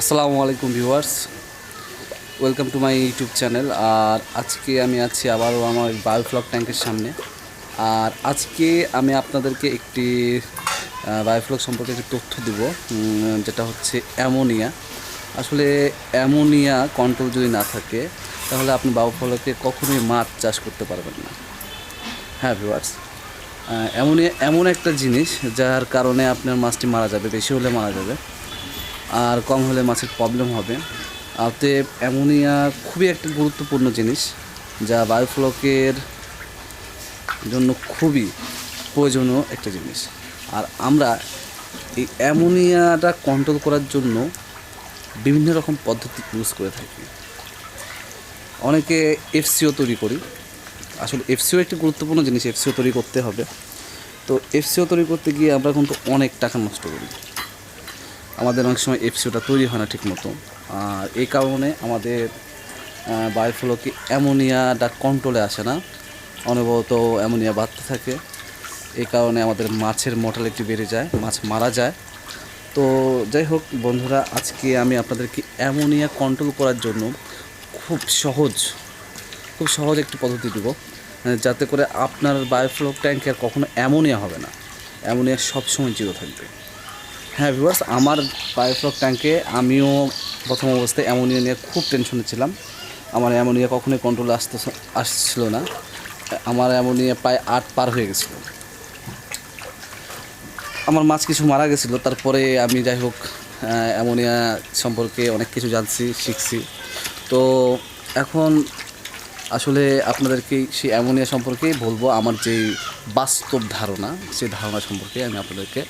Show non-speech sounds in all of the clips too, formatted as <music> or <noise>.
আসসালামু আলাইকুম viewers. Welcome to my YouTube channel আর আজকে আমি আছি আবারও আমার বায়োফ্লক ট্যাঙ্কের সামনে। আর আজকে আমি আপনাদেরকে একটি বায়োফ্লক সম্পর্কে একটি তথ্য দিব যেটা হচ্ছে অ্যামোনিয়া। আসলে অ্যামোনিয়া কন্ট্রোল যদি না থাকে, তাহলে আপনি বায়োফ্লকে কখনোই মাছ চাষ করতে পারবেন না। হ্যাঁ ভিউয়ার্স অ্যামোনিয়া, এমন একটা জিনিস যার কারণে আপনার মাছটি মারা যাবে, বেশি হলে মারা যাবে। আর কম হলে মাছের প্রবলেম হবে। অতএব অ্যামোনিয়া খুবই একটা গুরুত্বপূর্ণ জিনিস, যা বায়োফ্লকের জন্য খুবই প্রয়োজনীয় একটা জিনিস। আর আমরা এই অ্যামোনিয়াটা কন্ট্রোল করার জন্য বিভিন্ন রকম পদ্ধতি ইউজ করে থাকি। অনেকে এফসিও তৈরি করি। আসলে এফসিও একটি গুরুত্বপূর্ণ জিনিস এফসিও তৈরি করতে হবে। তো এফসিও তৈরি করতে গিয়ে আমরা কিন্তু অনেক টাকা নষ্ট করি। আমাদের অনেক সময় এফসিওটা তৈরি হয় না ঠিক মতো আর এই কারণে আমাদের বায়োফ্লোকে অ্যামোনিয়াটা কন্ট্রোলে আসে না। অনবরত অ্যামোনিয়া বাড়তে থাকে। এই কারণে আমাদের মাছের মর্টালিটি বেড়ে যায়, মাছ মারা যায়। তো যাই হোক বন্ধুরা, আজকে আমি আপনাদেরকে অ্যামোনিয়া কন্ট্রোল করার জন্য খুব সহজ খুব সহজ একটি পদ্ধতি দেব। যাতে করে আপনার বায়োফ্লোক ট্যাঙ্কে আর কখনো অ্যামোনিয়া হবে না। অ্যামোনিয়া সবসময় জিরো থাকবে। হ্যাঁ ভিউয়ার্স আমার বায়োফ্লক ট্যাঙ্কে আমিও প্রথম অবস্থায় অ্যামোনিয়া নিয়ে খুব টেনশনে ছিলাম। আমার অ্যামোনিয়া কখনোই কন্ট্রোলে আসতে আসছিল না। আমার অ্যামোনিয়া প্রায় আট পার হয়ে গেছিল। আমার মাছ কিছু মারা গেছিল, তারপরে আমি যাই হোক অ্যামোনিয়া সম্পর্কে অনেক কিছু জানছি, শিখছি। তো এখন আসলে আপনাদেরকে সেই অ্যামোনিয়া সম্পর্কে বলব, আমার যে বাস্তব ধারণা, সেই ধারণা সম্পর্কে আমি আপনাদেরকে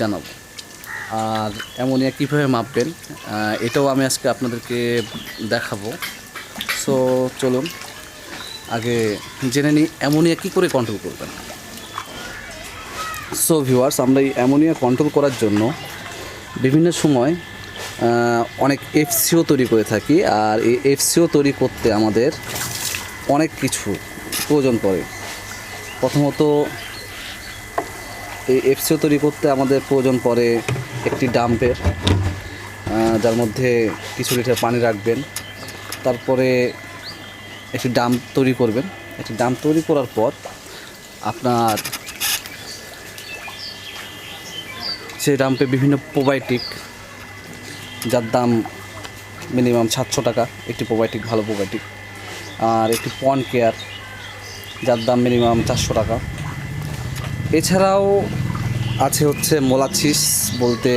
জানাব। আর অ্যামোনিয়া কীভাবে মাপবেন এটাও আমি আজকে আপনাদেরকে দেখাবো। সো চলুন, আগে জেনে নিই অ্যামোনিয়া কী করে কন্ট্রোল করবেন। সো ভিউয়ার্স আমরা এই অ্যামোনিয়া কন্ট্রোল করার জন্য বিভিন্ন সময় অনেক এফসিও তৈরি করে থাকি আর এই এফসিও তৈরি করতে আমাদের অনেক কিছু প্রয়োজন পড়ে। প্রথমত, এই এফসিও তৈরি করতে আমাদের প্রয়োজন পড়ে একটি ডাম্পের যার মধ্যে কিছু লিটার পানি রাখবেন। তারপরে একটি ডাম্প তৈরি করবেন। একটি ডাম্প তৈরি করার পর আপনার সেই ডাম্পে বিভিন্ন প্রোবায়োটিক, যার দাম মিনিমাম সাতশো টাকা, একটি প্রোবায়োটিক, ভালো প্রোবায়োটিক। আর একটি পন কেয়ার, যার দাম মিনিমাম চারশো টাকা। এছাড়াও আছে হচ্ছে মোলাচিস বলতে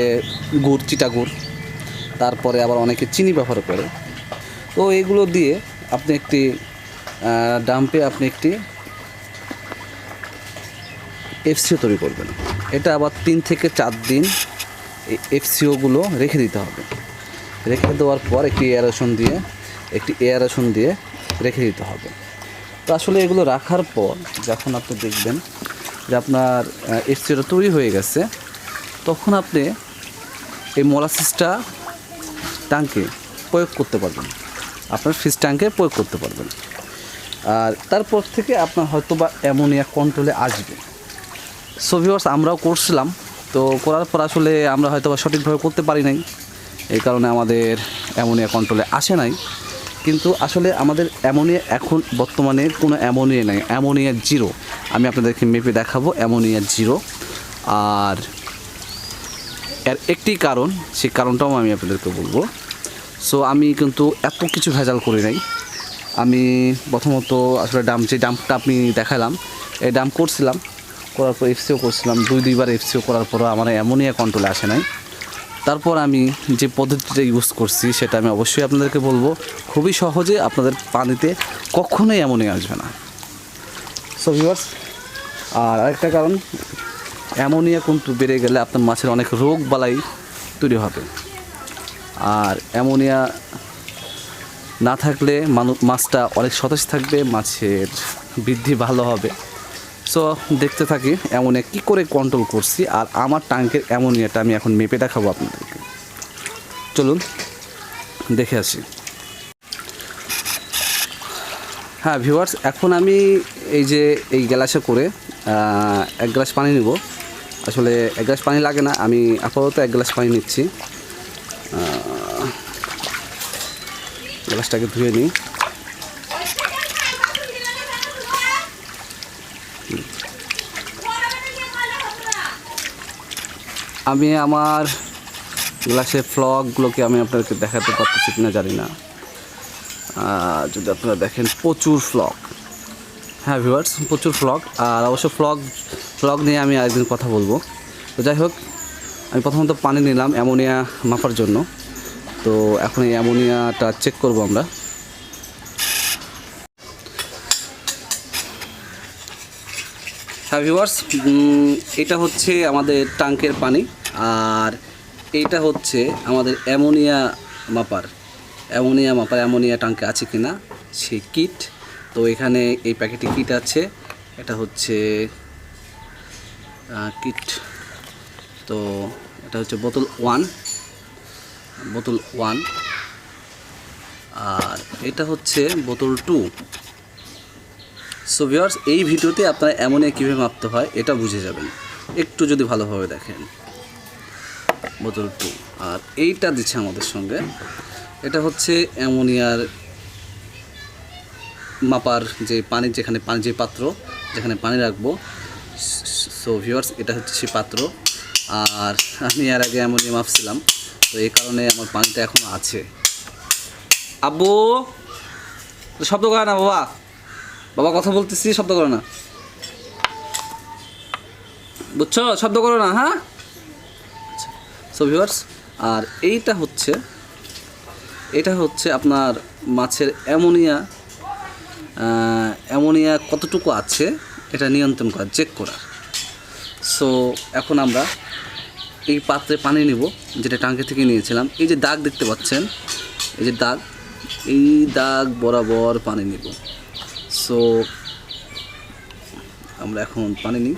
গুড় চিটা গুড় তারপরে আবার অনেকে চিনি ব্যবহার করে। তো এগুলো দিয়ে আপনি একটি ডাম্পে আপনি একটি এফসিও তৈরি করবেন। এটা আবার তিন থেকে চার দিন এফসিওগুলো রেখে দিতে হবে। রেখে দেওয়ার পর একটি এয়ারেশন দিয়ে, একটি এয়ারেশন দিয়ে রেখে দিতে হবে। তো আসলে এগুলো রাখার পর যখন আপনি দেখবেন যে আপনার এফসিওটা তৈরি হয়ে গেছে তখন আপনি এই মোলাসিসটা ট্যাঙ্কে প্রয়োগ করতে পারবেন। আপনার ফিস ট্যাঙ্কে প্রয়োগ করতে পারবেন। আর তারপর থেকে আপনার হয়তো বা অ্যামোনিয়া কন্ট্রোলে আসবে। সো ভিউয়ার্স আমরাও করছিলাম। তো করার পর আসলে আমরা হয়তো বা সঠিকভাবে করতে পারি নাই। এই কারণে আমাদের অ্যামোনিয়া কন্ট্রোলে আসে নাই। কিন্তু আসলে আমাদের অ্যামোনিয়া এখন বর্তমানে কোনো অ্যামোনিয়া নেই। Ammonia zero. আমি আপনাদেরকে মেপে দেখাবো। Ammonia zero. আর এর একটি কারণ, সেই কারণটাও আমি আপনাদেরকে বলব। সো আমি কিন্তু এত কিছু ভেজাল করি নাই। আমি প্রথমত আসলে ডাম, যে ডাম্পটা আপনি দেখালাম, এই ডাম্প করছিলাম, করার পর এফসিও করছিলাম, দুই, দুইবার এফসিও করার পর আমার অ্যামোনিয়া কন্ট্রোলে আসে নাই। তারপর আমি যে পদ্ধতিটা ইউজ করছি, সেটা আমি অবশ্যই আপনাদেরকে বলব, খুবই সহজে আপনাদের পানিতে কখনোই অ্যামোনিয়া আসবে না। সো ভিউয়ার্স আর আরেকটা কারণ অ্যামোনিয়া কিন্তু বেড়ে গেলে আপনার মাছের অনেক রোগ বালাই তৈরি হবে। আর অ্যামোনিয়া না থাকলে মানুষ মাছটা অনেক সতেজ থাকবে, মাছের বৃদ্ধি ভালো হবে। সো দেখতে থাকি অ্যামোনিয়া কী করে কন্ট্রোল করছি আর আমার ট্যাঙ্কের অ্যামোনিয়াটা আমি এখন মেপে দেখাবো আপনাদেরকে। চলুন, দেখে আসি। হ্যাঁ ভিউয়ার্স এখন আমি এই যে এই গ্লাসে করে এক গ্লাস পানি নেব। আসলে এক গ্লাস পানি লাগে না, আমি আপাতত এক গ্লাস পানি নিচ্ছি। গ্লাসটাকে ধুয়ে নিই। আমি আমার গ্লাসের ফ্লগগুলোকে আমি আপনাদেরকে দেখাতে পারতেছি কিনা জানি না। যদি আপনারা দেখেন, প্রচুর ফ্লগ হ্যাঁ ভিউয়ার্স, প্রচুর ফ্লগ আর অবশ্য ফ্লগ ফ্লগ নিয়ে আমি আরেকদিন কথা বলব। তো যাই হোক, আমি প্রথমত পানি নিলাম অ্যামোনিয়া মাপার জন্য। তো এখন এই অ্যামোনিয়াটা চেক করব আমরা। হ্যাঁ ভিউয়ার্স এটা হচ্ছে আমাদের ট্যাঙ্কের পানি আর এটা হচ্ছে আমাদের অ্যামোনিয়া মাপার। অ্যামোনিয়া মাপার, অ্যামোনিয়া ট্যাঙ্কে আছে কিনা সেই কিট তো এখানে এই প্যাকেটে কিট আছে। এটা হচ্ছে কিট। তো এটা হচ্ছে বোতল ওয়ান। বোতল ওয়ান। আর এটা হচ্ছে বোতল টু। সো ভিউয়ার্স এই ভিডিওতে আপনারা অ্যামোনিয়া কীভাবে মাপতে হয়, এটা বুঝে যাবেন। একটু যদি ভালোভাবে দেখেন। বোতল টু। আর এইটা দিচ্ছে আমাদের সঙ্গে। এটা হচ্ছে অ্যামোনিয়ার মাপার যে পানি, যেখানে পানি, যে পাত্র, যেখানে পানি রাখব সো ভিউয়ার্স এটা হচ্ছে সেই পাত্র। আর আমি এর আগে অ্যামোনিয়া মাপছিলাম তো এই কারণে আমার পানিটা এখনও আছে। আব্বু শব্দ করে না, বাবা। বাবা, কথা বলতেছি, শব্দ করে না। বুঝছ? শব্দ করো না হ্যাঁ? সো ভিউয়ার্স আর এইটা হচ্ছে, এটা হচ্ছে আপনার মাছের অ্যামোনিয়া। অ্যামোনিয়া কতটুকু আছে? এটা নিয়ন্ত্রণ করার চেক করার সো এখন আমরা এই পাত্রে পানি নিব, যেটা টাঙ্কি থেকে নিয়েছিলাম। এই যে দাগ দেখতে পাচ্ছেন, এই যে দাগ, এই দাগ বরাবর পানি নিব। সো আমরা এখন পানি নিই।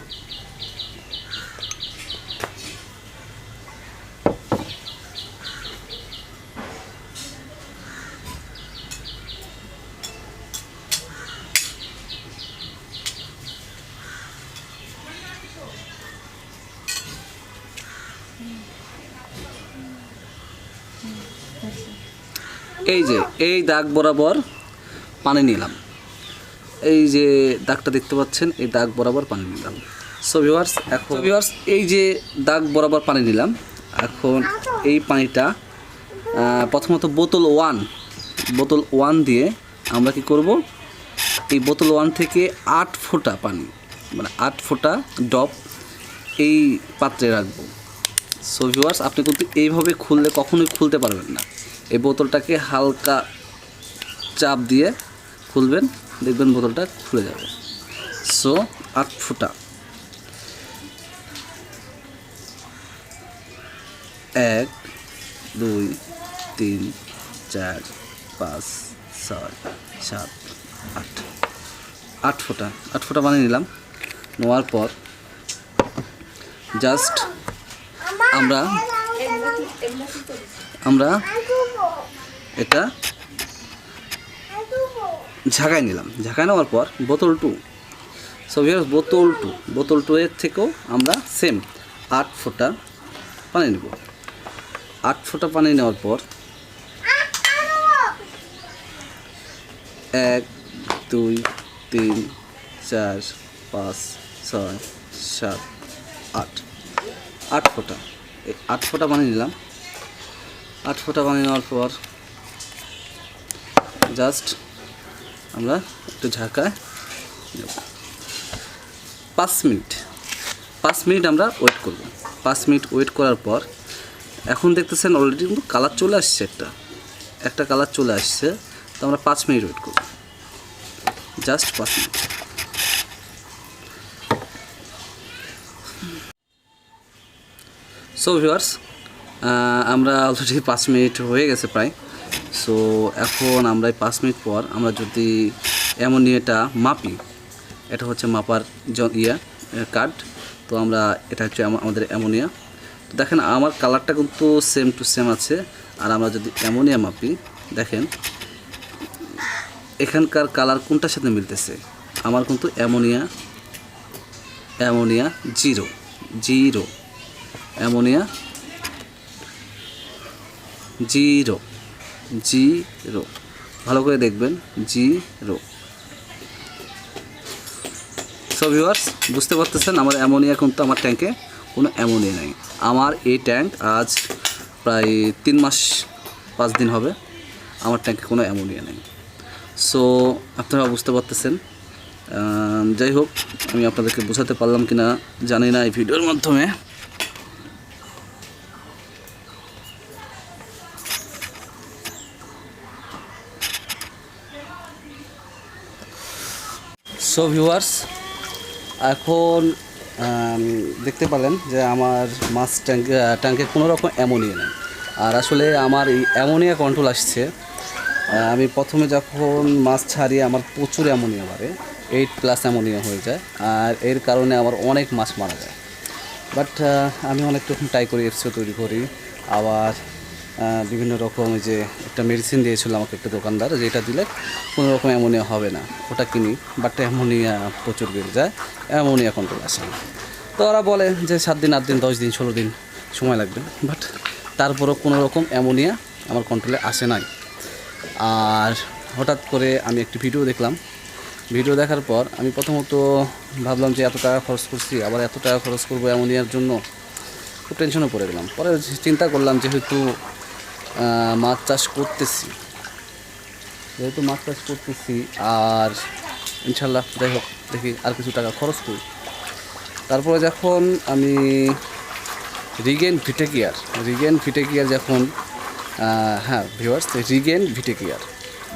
এই যে, এই দাগ বরাবর পানি নিলাম। এই যে দাগটা দেখতে পাচ্ছেন, এই দাগ বরাবর পানি নিলাম। সো এখন ভিউয়ার্স এই যে দাগ বরাবর পানি নিলাম। এখন এই পানিটা প্রথমত বোতল ওয়ান বোতল ওয়ান দিয়ে আমরা কি করব? এই বোতল ওয়ান থেকে আট ফোঁটা পানি মানে আট ফোঁটা ডপ এই পাত্রে রাখব। সো আপনি কিন্তু এইভাবে খুললে কখনোই খুলতে পারবেন না। এই বোতলটাকে হালকা চাপ দিয়ে খুলবেন দেখবেন বোতলটা খুলে যাবে। সো আট ফুটা। এক দুই তিন চার পাঁচ ছয় সাত আট। আট ফোঁটা আট ফোঁটা বানিয়ে নিলাম। নেওয়ার পর জাস্ট আমরা আমরা এটা ঝাঁকাই নিলাম। ঝাঁকাই নেওয়ার পর বোতল টু। সো ভিউয়ার্স বোতল টু। বোতল টু এর থেকেও আমরা সেম আট ফোঁটা পানি নেব। আট ফোঁটা পানি নেওয়ার পর এক দুই তিন চার পাঁচ ছয় সাত আট। আট ফোঁটা। এই আট ফোঁটা পানি নিলাম। আট ফোঁটা পানি নেওয়ার পর জাস্ট আমরা একটু ঝাঁকায় নেব। পাঁচ মিনিট। পাঁচ মিনিট আমরা ওয়েট করব। পাঁচ মিনিট ওয়েট করার পর এখন দেখতেছেন অলরেডি কিন্তু কালার চলে আসছে একটা। একটা কালার চলে আসছে, তো আমরা পাঁচ মিনিট ওয়েট করব। জাস্ট পাঁচ মিনিট। সো ভিউয়ার্স আমরা অলরেডি <laughs> পাঁচ মিনিট হয়ে গেছে প্রায়। সো এখন আমরা এই পাঁচ মিনিট পর আমরা যদি অ্যামোনিয়াটা মাপি, এটা হচ্ছে মাপার ইয়া কার্ড তো আমরা, এটা হচ্ছে আমাদের অ্যামোনিয়া। তো দেখেন, আমার কালারটা কিন্তু সেম টু সেম আছে। আর আমরা যদি অ্যামোনিয়া মাপি, দেখেন, এখানকার কালার কোনটার সাথে মিলতেছে? আমার কিন্তু ammonia ammonia zero zero ammonia zero. Zero. ভালো করে দেখবেন, জিরো। সো ভিউয়ার্স বুঝতে পারতেছেন আমার অ্যামোনিয়া কিন্তু আমার ট্যাঙ্কে কোনো অ্যামোনিয়া নেই। আমার এই ট্যাঙ্ক আজ প্রায় তিন মাস, পাঁচ দিন হবে আমার ট্যাঙ্কে কোনো অ্যামোনিয়া নেই। সো আপনারা বুঝতে পারতেছেন। যাই হোক, আমি আপনাদেরকে বোঝাতে পারলাম কি না জানি না এই ভিডিওর মাধ্যমে। সো ভিউয়ার্স, এখন দেখতে পারলেন যে আমার মাছ ট্যাঙ্ক, ট্যাঙ্কে কোনো রকম অ্যামোনিয়া নেই। আর আসলে আমার এই অ্যামোনিয়া কন্ট্রোল আসছে আমি প্রথমে যখন মাছ ছাড়ি আমার প্রচুর অ্যামোনিয়া বাড়ে এইট প্লাস অ্যামোনিয়া হয়ে যায়, আর এর কারণে আমার অনেক মাছ মারা যায়। বাট আমি অনেক রকম ট্রাই করি, এফসিও তৈরি করি, আবার বিভিন্ন রকম যে একটা মেডিসিন দিয়েছিল আমাকে একটা দোকানদার, যেটা দিলে কোনো রকম অ্যামোনিয়া হবে না। ওটা কিনি বাট অ্যামোনিয়া প্রচুর বেড়ে যায় অ্যামোনিয়া কন্ট্রোল আসে না তো ওরা বলে যে সাত দিন, আট দিন, দশ দিন, ষোলো দিন সময় লাগবে বাট তারপরও কোনো রকম অ্যামোনিয়া আমার কন্ট্রোলে আসে নাই। আর হঠাৎ করে আমি একটি ভিডিও দেখলাম। ভিডিও দেখার পর আমি প্রথমত ভাবলাম যে এত টাকা খরচ করছি, আবার এত টাকা খরচ করব অ্যামোনিয়ার জন্য? খুব টেনশনে পড়ে গেলাম। পরে চিন্তা করলাম যেহেতু মাছ চাষ করতেছি। যেহেতু মাছ চাষ করতেছি, আর ইনশাল্লাহ যাই হোক, দেখি আর কিছু টাকা খরচ করি। তারপরে যখন আমি রিগেন ভিটেকিয়ার রিগেন ভিটেকিয়ার যখন হ্যাঁ ভিউয়ার্স রিগেন ভিটেকিয়ার।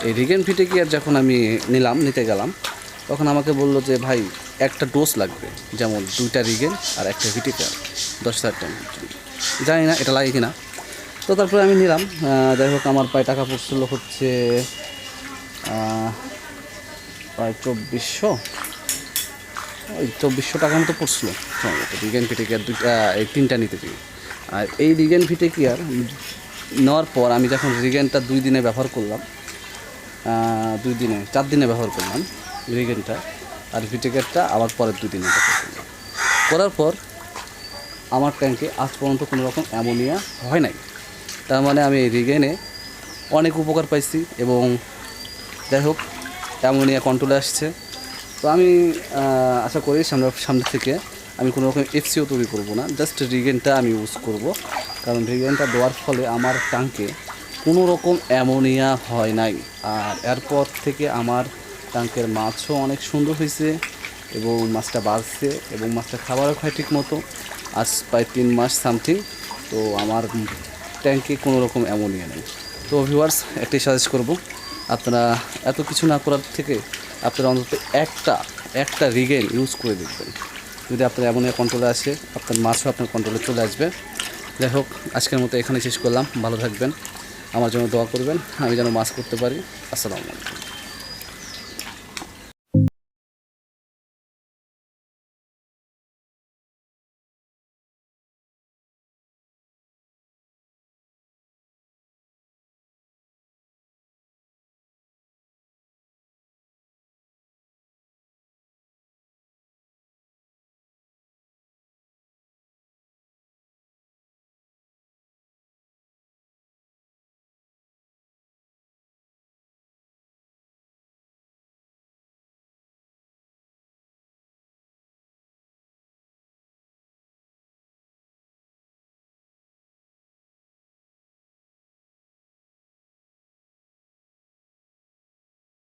এই রিগেন ভিটেকিয়ার যখন আমি নিলাম, নিতে গেলাম, তখন আমাকে বলল যে, ভাই, একটা ডোজ লাগবে, যেমন দুইটা রিগেন আর একটা ভিটেকিয়ার, দশ হাজার জানি না এটা লাগে কিনা। তো তারপরে আমি নিলাম। যাই হোক, আমার প্রায় টাকা পড়ছিল হচ্ছে প্রায় চব্বিশশো। ওই চব্বিশশো টাকা মতো পড়ছিল। সম্ভবত রিগেন ফিটে কেয়ার দুইটা এই তিনটা নিতে দিই আর এই রিগেন কেয়ার নেওয়ার পর আমি যখন রিগেনটা দুই দিনে ব্যবহার করলাম দুই দিনে, চার দিনে ব্যবহার করলাম রিগেনটা, আর ভিটেকেটটা আবার পরের দুই দিনে ব্যবহার করলাম। করার পর আমার ট্যাঙ্কে আজ পর্যন্ত কোনো রকম অ্যামোনিয়া হয় নাই। তার মানে আমি রিগেনে অনেক উপকার পাইছি এবং যাই হোক অ্যামোনিয়া কন্ট্রোলে আসছে। তো আমি আশা করি সামনে সামনে থেকে আমি কোনো রকম এফসিও তৈরি করব না জাস্ট রিগেনটা আমি ইউজ করব। কারণ রিগেনটা দেওয়ার ফলে আমার ট্যাঙ্কে কোনো রকম অ্যামোনিয়া হয় নাই। আর এরপর থেকে আমার ট্যাঙ্কের মাছও অনেক সুন্দর হয়েছে এবং মাছটা বাড়ছে এবং মাছটা খাবারও খায় ঠিক মতো আজ প্রায় তিন মাস সামথিং তো আমার ট্যাঙ্কে কোনো রকম অ্যামোনিয়া নেই। তো ভিউয়ার্স একটাই সাজেস্ট করব, আপনারা এত কিছু না করার থেকে আপনারা অন্তত একটা একটা রিগেন ইউজ করে দেখবেন। যদি আপনার অ্যামোনিয়া কন্ট্রোলে আসে, আপনার মাছও আপনার কন্ট্রোলে চলে আসবে। যাই হোক, আজকের মতো এখানে শেষ করলাম। ভালো থাকবেন। আমার জন্য দোয়া করবেন। আমি যেন মাছ করতে পারি। আসসালামু আলাইকুম।